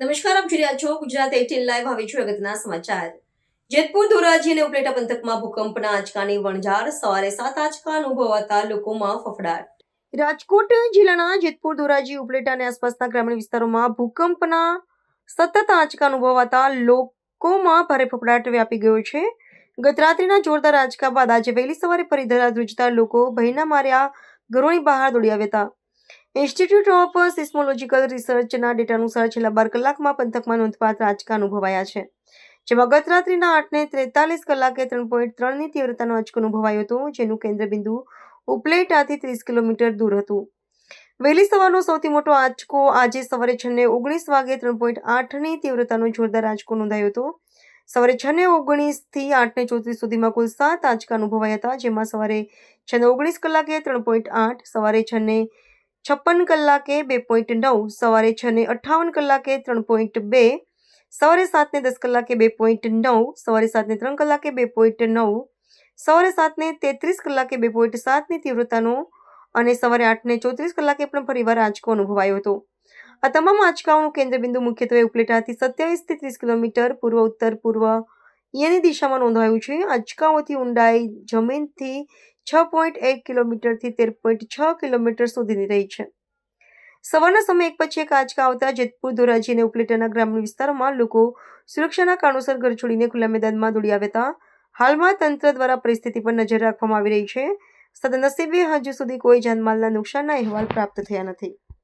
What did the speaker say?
નમસ્કાર, આપ જોઈ છો ગુજરાત એટીન લાઈવ હવે છું અગત્યના સમાચાર. જેતપુર, ધોરાજી અને ઉપલેટા પંથકમાં ભૂકંપના આંચકાની વણઝાર. સવારે સાત આંચકા અનુભવાતા લોકોમાં ફફડાટ. રાજકોટ જિલ્લાના જેતપુર, ધોરાજી, ઉપલેટા અને આસપાસના ગ્રામીણ વિસ્તારોમાં ભૂકંપના સતત આંચકા અનુભવાતા લોકોમાં ભારે ફફડાટ વ્યાપી ગયો છે. ગતરાત્રિના જોરદાર આંચકા બાદ આજે વહેલી સવારે ફરી ધરા ધ્રુજતા લોકો ભયના માર્યા ઘરોની બહાર દોડી આવ્યા હતા. ઇન્સ્ટિટ્યૂટ ઓફ સિસ્મોલોજીકલ રિસર્ચના ડેટા અનુસાર છેલ્લા બાર કલાકમાં પંથકમાં નોંધપાત્ર આંચકા અનુભવાયા છે. જેમાં ગત રાત્રિના આઠને ત્રેતાલીસ કલાકે ત્રણ પોઈન્ટ ત્રણની તીવ્રતાનો આંચકો અનુભવાયો હતો, જેનું કેન્દ્રબિંદુ ઉપલેટાથી ત્રીસ કિલોમીટર દૂર હતું. વહેલી સવારનો સૌથી મોટો આંચકો આજે સવારે છને ઓગણીસ વાગે ત્રણ પોઈન્ટ આઠની તીવ્રતાનો જોરદાર આંચકો નોંધાયો હતો. સવારે છને ઓગણીસથી આઠને ચોત્રીસ સુધીમાં કુલ સાત આંચકા અનુભવાયા હતા, જેમાં સવારે છને ઓગણીસ કલાકે ત્રણ પોઈન્ટ આઠ, સવારે છને છપ્પન કલાકે બે પોઈન્ટ નવ, સવારે છ ને અઠ્ઠાવન કલાકે ત્રણ પોઈન્ટ બે, સવારે સાતને દસ કલાકે બે પોઈન્ટ નવ, સવારે સાતને ત્રણ કલાકે બે પોઈન્ટ નવ, સવારે સાતને તેત્રીસ કલાકે બે પોઈન્ટ સાતની તીવ્રતાનો અને સવારે આઠને ચોત્રીસ કલાકે પણ ફરીવાર આંચકો અનુભવાયો હતો. આ તમામ આંચકાઓનું કેન્દ્રબિંદુ મુખ્યત્વે ઉપલેટાથી સત્યાવીસથી ત્રીસ કિલોમીટર પૂર્વ, ઉત્તર, પૂર્વ યની દિશામાં નોંધાયું છે. આંચકાઓથી ઊંડાઈ, જમીનથી છ પોઈન્ટ એક કિલોમીટરથી તેર પોઈન્ટ છ કિલોમીટર સુધીની રહી છે. સવારના સમયે એક પછી એક આંચકા આવતા જેતપુર, ધોરાજી અને ઉપલેટાના ગ્રામીણ વિસ્તારોમાં લોકો સુરક્ષાના કારણોસર ઘર છોડીને ખુલ્લા મેદાનમાં દોડી આવ્યા હાલમાં તંત્ર દ્વારા પરિસ્થિતિ પર નજર રાખવામાં આવી રહી છે. સદનસીબે હજુ સુધી કોઈ જાનમાલના નુકસાનના અહેવાલ પ્રાપ્ત થયા નથી.